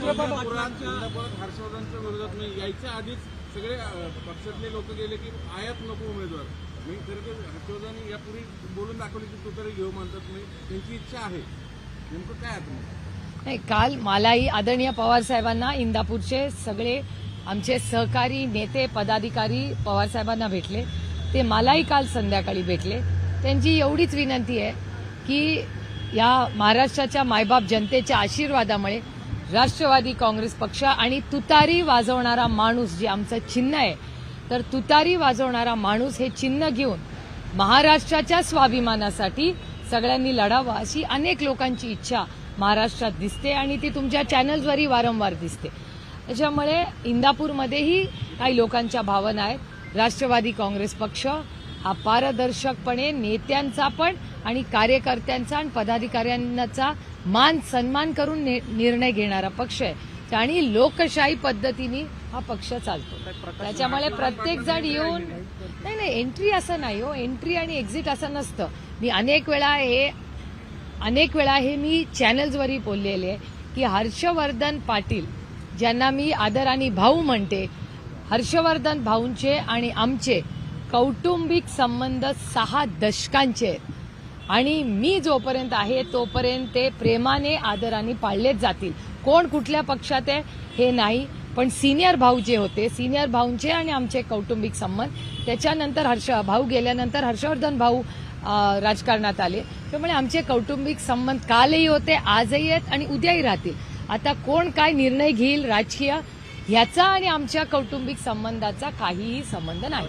इंदापुरात हर्षवर्धनच्या विरोधात मी यायच्या आधीच सगळे पक्षातले लोक गेले की आयात नको उमेदवार. मी खरं तर हर्षवर्धन यापूर्वी बोलून दाखवले की तू तरी घेऊ म्हणतात मी त्यांची इच्छा आहे. नेमकं काय आहे नाही काल मलाही आदरणीय पवार साहेबांना इंदापूरचे सगळे आमचे सहकारी नेते पदाधिकारी पवार साहेबांना भेटले. ते मलाही काल संध्याकाळी भेटले. त्यांची एवढीच विनंती आहे की या महाराष्ट्राच्या मायबाप जनतेच्या आशीर्वादामुळे राष्ट्रवादी काँग्रेस पक्ष आणि तुतारी वाजवणारा माणूस जे आमचं चिन्ह आहे तर तुतारी वाजवणारा माणूस हे चिन्ह घेऊन महाराष्ट्राच्या स्वाभिमानासाठी सगळ्यांनी लढावं अशी अनेक लोकांची इच्छा महाराष्ट्रात दिसते आणि ती तुमच्या चॅनल्सवरही वारंवार दिसते. त्याच्यामुळे इंदापूरमध्येही काही लोकांच्या भावना आहेत. राष्ट्रवादी काँग्रेस पक्ष हा पारदर्शकपणे नेत्यांचा पण आणि कार्यकर्त्यांचा आणि पदाधिकाऱ्यांचा मान सन्मान करून निर्णय घेणारा पक्ष आहे. आणि लोकशाही पद्धतीने हा पक्ष चालतो. त्याच्यामुळे प्रत्येक जण येऊन नाही नाही एंट्री असं नाही हो. एंट्री आणि एक्झिट असं नसतं. मी अनेक वेळा हे अनेक वेळा हे मी चॅनल्सवरही बोललेले आहे की हर्षवर्धन पाटील ज्यांना मी आदराने भाऊ म्हणते हर्षवर्धन भाऊंचे आणि आमचे कौटुंबिक संबंध सहा दशकांचे आहेत. आणि मी जोपर्यंत आहे तोपर्यंत ते प्रेमाने आदराने पाळलेच जातील. कोण कुठल्या पक्षात आहे हे नाही. पण सिनियर भाऊ जे होते सिनियर भाऊंचे आणि आमचे कौटुंबिक संबंध त्याच्यानंतर हर्ष भाऊ गेल्यानंतर हर्षवर्धन भाऊ राजकारणात आले. त्यामुळे आमचे कौटुंबिक संबंध कालही होते आजही आहेत आणि उद्याही राहतील. आता कोण काय निर्णय घेईल राजकीय ह्याचा आणि आमच्या कौटुंबिक संबंधाचा काहीही संबंध नाही.